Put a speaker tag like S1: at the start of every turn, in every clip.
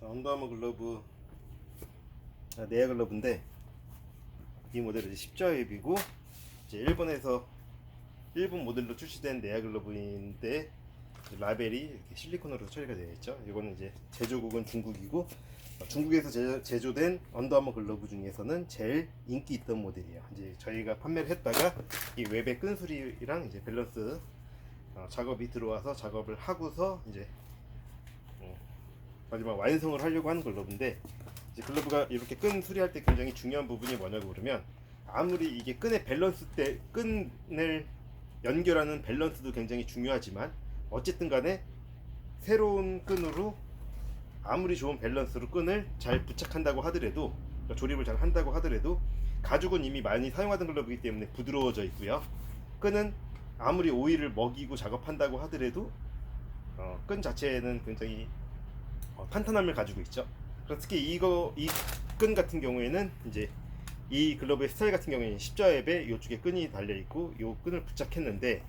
S1: 자, 언더아머 글러브 아, 네아 글러브인데 이 모델은 이제 십자웹이고 이제 일본에서 일본 모델로 출시된 네아 글러브인데 라벨이 이렇게 실리콘으로 처리가 되어 있죠. 이거는 이제 제조국은 중국이고 어, 중국에서 제, 제조된 언더아머 글러브 중에서는 제일 인기 있던 모델이에요. 이제 저희가 판매를 했다가 이 웹의 끈수리랑 이제 밸런스 어, 작업이 들어와서 작업을 하고서 이제 어, 마지막 완성을 하려고 하는 글러브인데 이제 글러브가 이렇게 끈 수리할 때 굉장히 중요한 부분이 뭐냐고 그러면 아무리 이게 끈의 밸런스 때 끈을 연결하는 밸런스도 굉장히 중요하지만 어쨌든 간에 새로운 끈으로 아무리 좋은 밸런스로 끈을 잘 부착한다고 하더라도 그러니까 조립을 잘 한다고 하더라도 가죽은 이미 많이 사용하던 글러브이기 때문에 부드러워져 있고요. 끈은 아무리 오일을 먹이고 작업한다고 하더라도 어, 끈 자체는 굉장히 어, 탄탄함을 가지고 있죠. 특히 이거 이 끈 같은 경우에는 이제 이 글러브의 스타일 같은 경우에는 십자웹에 이쪽에 끈이 달려 있고 이 끈을 부착했는데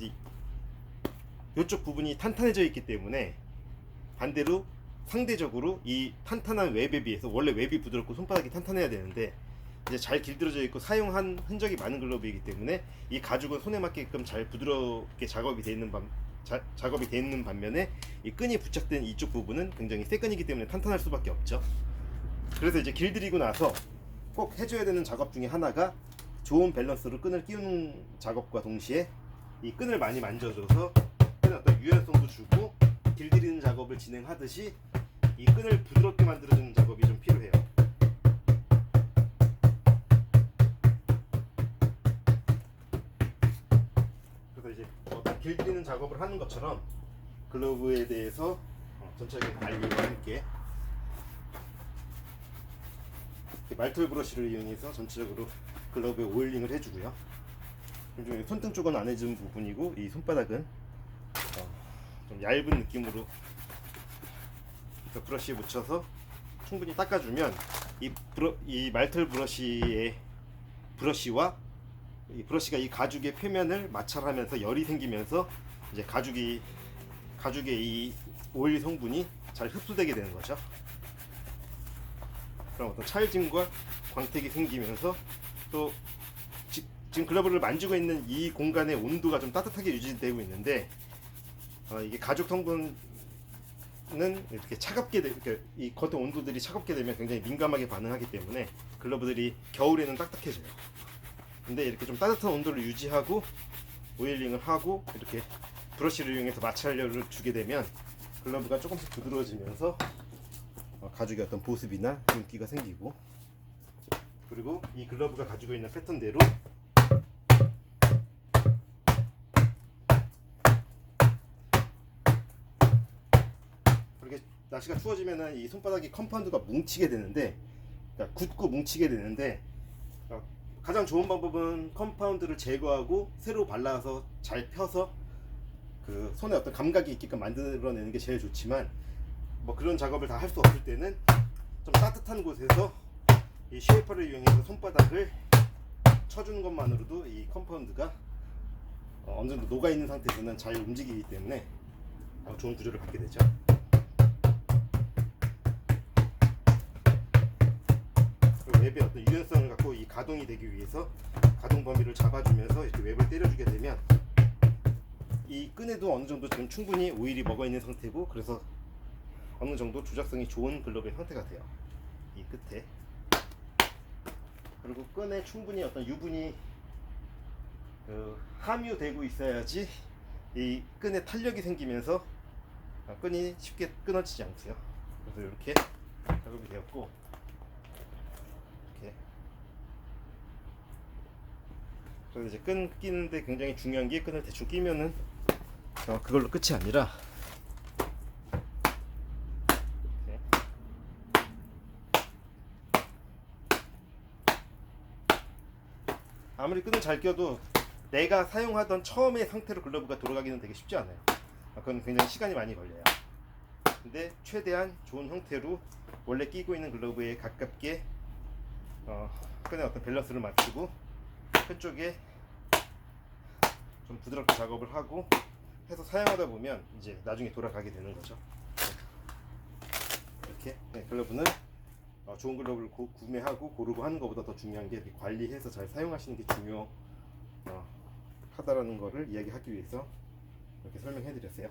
S1: 이 이쪽 부분이 탄탄해져 있기 때문에 반대로 상대적으로 이 탄탄한 웹에 비해서 원래 웹이 부드럽고 손바닥이 탄탄해야 되는데 이제 잘 길들여져 있고 사용한 흔적이 많은 글러브이기 때문에 이 가죽은 손에 맞게끔 잘 부드럽게 작업이 돼 있는 반 자, 작업이 돼 있는 반면에 이 끈이 부착된 이쪽 부분은 굉장히 새 끈이기 때문에 탄탄할 수밖에 없죠. 그래서 이제 길들이고 나서 꼭 해줘야 되는 작업 중에 하나가 좋은 밸런스로 끈을 끼우는 작업과 동시에 이 끈을 많이 만져줘서 끈에 어떤 유연성도 주고 길들이는 작업을 진행하듯이 이 끈을 부드럽게 만들어주는 작업이 좀 필요해요. 길들이는 작업을 하는 것처럼 글러브에 대해서 어, 전체적인 관리와 함께 말털 브러쉬를 이용해서 전체적으로 글러브에 오일링을 해주고요. 손등 쪽은 안 해준 부분이고 이 손바닥은 어, 좀 얇은 느낌으로 브러쉬에 묻혀서 충분히 닦아주면 이, 브러, 이 말털 브러쉬의 브러쉬와 이 브러쉬가 이 가죽의 표면을 마찰하면서 열이 생기면서 이제 가죽이 가죽의 이 오일 성분이 잘 흡수되게 되는 거죠. 그럼 어떤 찰짐과 광택이 생기면서 또 지, 지금 글러브를 만지고 있는 이 공간의 온도가 좀 따뜻하게 유지되고 있는데 어, 이게 가죽 성분은 이렇게 차갑게 되, 이렇게 이 겉의 온도들이 차갑게 되면 굉장히 민감하게 반응하기 때문에 글러브들이 겨울에는 딱딱해져요. 근데 이렇게 좀 따뜻한 온도를 유지하고 오일링을 하고 이렇게 브러쉬를 이용해서 마찰력을 주게 되면 글러브가 조금씩 부드러워지면서 어, 가죽의 어떤 보습이나 윤기가 생기고 그리고 이 글러브가 가지고 있는 패턴대로 그렇게 날씨가 추워지면은 이 손바닥이 컴파운드가 뭉치게 되는데 그러니까 굳고 뭉치게 되는데 어, 가장 좋은 방법은 컴파운드를 제거하고 새로 발라서 잘 펴서 그 손에 어떤 감각이 있게끔 만들어내는 게 제일 좋지만 뭐 그런 작업을 다 할 수 없을 때는 좀 따뜻한 곳에서 이 쉐이퍼를 이용해서 손바닥을 쳐주는 것만으로도 이 컴파운드가 어, 어느 정도 녹아 있는 상태에서는 잘 움직이기 때문에 어, 좋은 구조를 갖게 되죠. 그리고 웹의 어떤 유연성을 가동이 되기 위해서 가동 범위를 잡아주면서 이렇게 웹을 때려주게 되면 이 끈에도 어느 정도 지금 충분히 오일이 먹어 있는 상태고 그래서 어느 정도 조작성이 좋은 글러브의 상태가 돼요. 이 끝에 그리고 끈에 충분히 어떤 유분이 그 함유되고 있어야지 이 끈에 탄력이 생기면서 아, 끈이 쉽게 끊어지지 않고요. 그래서 이렇게 작업이 되었고 이렇게 그래서 이제 끈 끼는데 굉장히 중요한 게 끈을 대충 끼면은 어, 그걸로 끝이 아니라 아무리 끈을 잘 껴도 내가 사용하던 처음의 상태로 글러브가 돌아가기는 되게 쉽지 않아요. 아, 그건 굉장히 시간이 많이 걸려요. 근데 최대한 좋은 형태로 원래 끼고 있는 글러브에 가깝게 어, 끈의 어떤 밸런스를 맞추고 한쪽에 좀 부드럽게 작업을 하고 해서 사용하다 보면 이제 나중에 돌아가게 되는 거죠. 이렇게 글러브는 어, 좋은 글러브를 고- 구매하고 고르고 하는 것보다 더 중요한 게 관리해서 잘 사용하시는 게 중요하다라는 거를 이야기하기 위해서 이렇게 설명해 드렸어요.